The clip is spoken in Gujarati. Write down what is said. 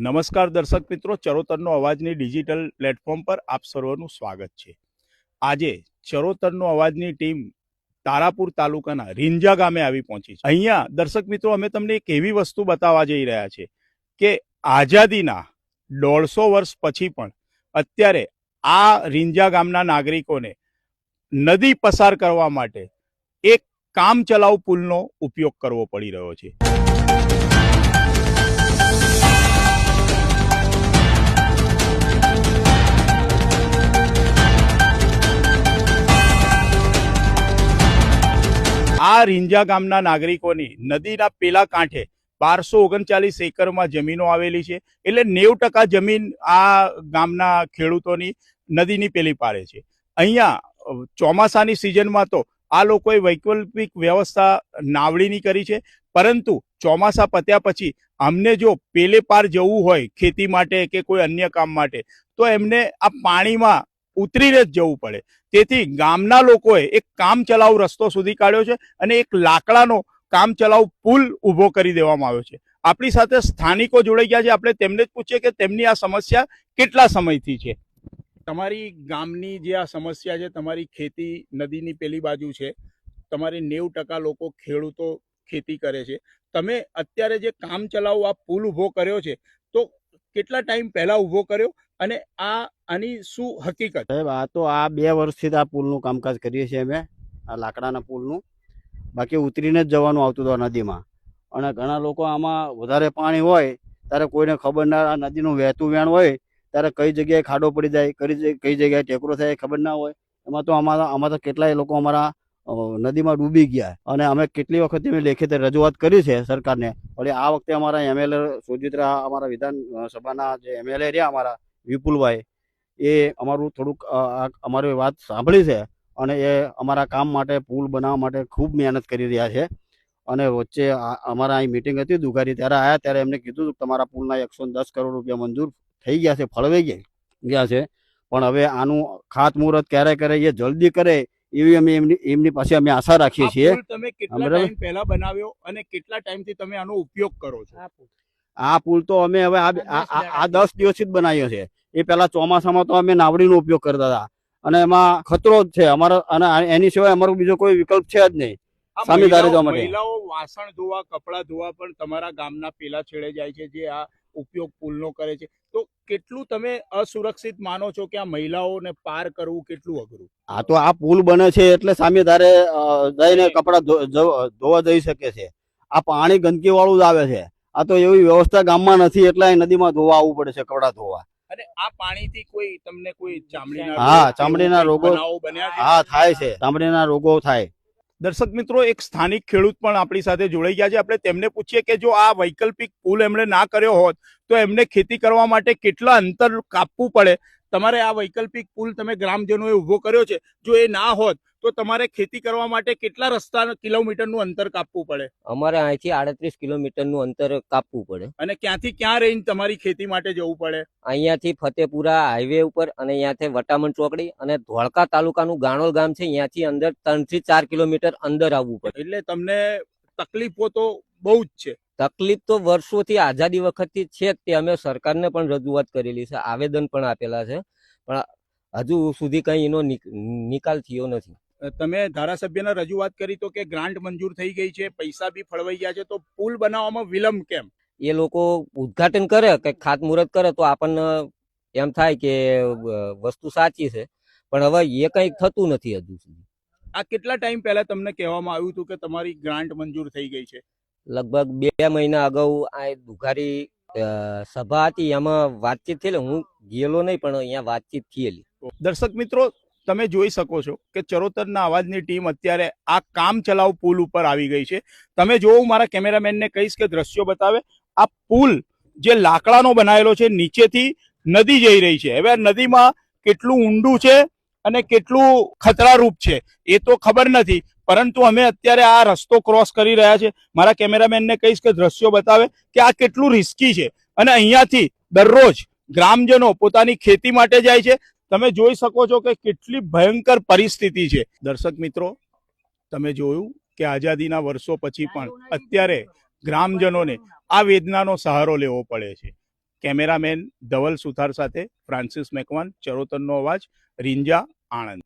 નમસ્કાર દર્શક મિત્રો, ચરોતરનો અવાજની ડિજિટલ પ્લેટફોર્મ પર આપ સર્વનું સ્વાગત છે. આજે ચરોતરનો અવાજની ટીમ તારાપુર તાલુકાના રીંજા ગામે આવી પહોંચી છે. અહીંયા દર્શક મિત્રો, અમે તમને એક એવી વસ્તુ બતાવવા જઈ રહ્યા છે કે આઝાદીના દોઢસો વર્ષ પછી પણ અત્યારે આ રીંજા ગામના નાગરિકોને નદી પસાર કરવા માટે એક કામચલાઉ પુલનો ઉપયોગ કરવો પડી રહ્યો છે. આ રીંજા ગામના નાગરિકોની નદીના પેલા કાંઠે બારસો ઓગણચાલીસ એકરમાં જમીનો આવેલી છે એટલે નેવ ટકા જમીન આ ગામના ખેડૂતોની નદીની પેલી પાડે છે. અહીંયા ચોમાસાની સિઝનમાં તો આ લોકોએ વૈકલ્પિક વ્યવસ્થા નાવડીની કરી છે, પરંતુ ચોમાસા પત્યા પછી અમને જો પેલે પાર જવું હોય ખેતી માટે કે કોઈ અન્ય કામ માટે, તો એમને આ પાણીમાં ઉતરીને જ જવું પડે. તેથી ગામના લોકોએ એક કામ ચલાવ રસ્તો સુધી કાઢ્યો છે અને એક લાકડાનો કામ ચલાવ પુલ ઊભો કરી દેવામાં આવ્યો છે. આપણી સાથે સ્થાનિકો જોડાઈ ગયા છે. આપણે તેમને જ પૂછીએ કે તેમની આ સમસ્યા કેટલા સમયથી છે? તમારી ગામની જે આ સમસ્યા છે, તમારી ખેતી નદીની પેલી બાજુ છે, તમારે નેવું ટકા લોકો ખેડૂતો ખેતી કરે છે. તમે અત્યારે જે કામ ચલાવ આ પુલ ઊભો કર્યો છે, તો કેટલા ટાઈમ પહેલાં ઊભો કર્યો? અને આ, આની શું હકીકત? સાહેબ, આ તો આ બે વર્ષથી આ પુલનું કામકાજ કરીએ છીએ અમે, આ લાકડાના પુલનું. બાકી ઉતરીને જ જવાનું આવતું હતું નદીમાં. અને ઘણા લોકો આમાં વધારે પાણી હોય, ત્યારે કોઈને ખબર ના, આ નદીનું વહેતું વેણ હોય, ત્યારે કઈ જગ્યાએ ખાડો પડી જાય કઈ કઈ જગ્યાએ ટેકરો થાય ખબર ના હોય. એમાં તો અમારા તો કેટલાય લોકો અમારા નદીમાં ડૂબી ગયા. અને અમે કેટલી વખત અમે લેખિત રજૂઆત કરી છે સરકારને. વળી આ વખતે અમારા એમએલએ સોજિત્રા અમારા વિધાન સભાના જે એમએલએ રહ્યા અમારા વિપુલભાઈ એ અમારું થોડુંક અમારી વાત સાંભળી છે અને એ અમારા કામ માટે પુલ બનાવવા માટે ખૂબ મહેનત કરી રહ્યા છે. અને વચ્ચે અમારા અહીં મિટિંગ હતી દુઘારી ત્યારે આવ્યા ત્યારે એમને કીધું તમારા પુલના એકસો દસ કરોડ રૂપિયા મંજૂર થઈ ગયા છે ફળવાઈ ગયા ગયા છે. પણ હવે આનું ખાતમુહૂર્ત ક્યારે કરે એ જલ્દી કરે એવી અમે એમની એમની પાસે અમે આશા રાખીએ છીએ. તમે કેટલા ટાઈમ પહેલા બનાવ્યો અને કેટલા ટાઈમથી તમે આનો ઉપયોગ કરો છો? આ પુલ તો અમે હવે આ આ- આ- આ દસ દિવસથી જ બનાવ્યો છે. એ પહેલાં ચોમાસામાં તો અમે નાવડીનો ઉપયોગ કરતા હતા. અને એમાં ખતરો જ છે. અમારો અને એની સિવાય અમારો બીજો કોઈ વિકલ્પ છે જ નહીં. સામેદારી મહિલાઓ- માટે. મહિલાઓ વાસણ ધોવા કપડાં ધોવા પણ તમારા ગામના પેલા છેડે જાય છે જે આ ઉપયોગ પુલનો કરે છે. તો કેટલું તમે અસુરક્ષિત માનો છો કે આ મહિલાઓને પાર કરવું કેટલું અઘરું? આ તો આ પુલ બને છે એટલે સામે ધારે જઈને કપડા ધોવા જઈ શકે છે. આ પાણી ગંદકી વાળું જ આવે છે. આ તો એવી વ્યવસ્થા ગામમાં નથી એટલે નદીમાં ધોવા આવવું પડે છે કપડા ધોવા. અને આ પાણીથી કોઈ તમને કોઈ ચામડીના હા, ચામડીના રોગો- બનાવો બન્યા છે? હા થાય છે. ચામડીના રોગો થાય. દર્શક મિત્રો એક સ્થાનિક ખેડૂત પણ આપણી સાથે જોડાઈ ગયા છે. આપણે તેમને પૂછીએ કે જો આ વૈકલ્પિક પુલ એમણે ના કર્યો હોત તો એમને ખેતી કરવા માટે કેટલા અંતર કાપવું પડે? તમારે આ વૈકલ્પિક પુલ તમે ગ્રામજનોએ ઊભો કર્યો છે. જો એ ના હોત તો તમારે ખેતી કરવા માટે કેટલા રસ્તા કિલોમીટરનું અંતર કાપવું પડે? અમારે અહીંથી આડત્રીસ કિલોમીટરનું અંતર કાપવું પડે. અને ક્યાંથી ક્યાં રહીને તમારી ખેતી માટે જવું પડે? અહીંયાથી ફતેપુરા હાઈવે ઉપર અને અહીંયાથી વટામણ ચોકડી અને ધોળકા તાલુકાનું ગાણોલ ગામ છે અહીંયાથી અંદર ત્રણથી ચાર કિલોમીટર અંદર આવવું પડે. એટલે તમને તકલીફો તો બહુ જ છે. તકલીફ તો વર્ષોથી આઝાદી વખતથી છે તે અમે સરકારને પણ રજૂઆત કરેલી છે આવેદન પણ આપેલા છે. પણ હજુ સુધી કઈ એનો નિકાલ થયો નથી. તમે ધારાસભ્યને રજૂઆત કરી તો કે ગ્રાન્ટ મંજૂર થઈ ગઈ છે પૈસા બી ફળવાઈ ગયા છે તો પુલ બનાવવામાં વિલંબ કેમ? એ લોકો ઉદ્ઘાટન કરે કે ખાતમુહૂર્ત કરે તો આપણને એમ થાય કે વસ્તુ સાચી છે. પણ હવે એ કંઈક થતું નથી હજુ સુધી. આ કેટલા ટાઈમ પહેલા તમને કહેવામાં આવ્યું હતું કે તમારી ગ્રાન્ટ મંજૂર થઈ ગઈ છે? લગભગ બે મહિના અગાઉ આ દુઘારી અ, સભા હતી એમાં વાતચીત થયેલી. હું ગયેલો નહીં પણ અહીંયા વાતચીત થયેલી. દર્શક મિત્રો તમે જોઈ શકો છો કે ચરોતરના અવાજની ટીમ અત્યારે આ કામ ચલાવ પુલ ઉપર આવી ગઈ છે. તમે જો હું મારા કેમેરામેનને કહીશ કે દ્રશ્યો બતાવે, આ પુલ જે લાકડાનો બનાવેલો છે, નીચેથી નદી જઈ રહી છે. હવે નદીમાં કેટલું ઊંડું છે અને કેટલું ખતરારૂપ છે, એ તો ખબર નથી. પરંતુ અમે અત્યારે આ રસ્તો ક્રોસ કરી રહ્યા છે. મારા કેમેરામેનને કહીશ કે દ્રશ્યો બતાવે કે આ કેટલું રિસ્કી છે. અને અહીંયાથી દરરોજ ગ્રામજનો પોતાની ખેતી માટે જાય છે. તમે જોઈ શકો છો કે કેટલી ભયંકર પરિસ્થિતિ છે. દર્શક મિત્રો, તમે જોયું કે આઝાદીના વર્ષો પછી પણ અત્યારે ગ્રામજનોને આ વેદનાનો સહારો લેવો પડે છે. કેમેરામેન ધવલ સુથાર સાથે ફ્રાન્સિસ મેકવાન, ચરોતરનો અવાજ, રીંજા આણંદ.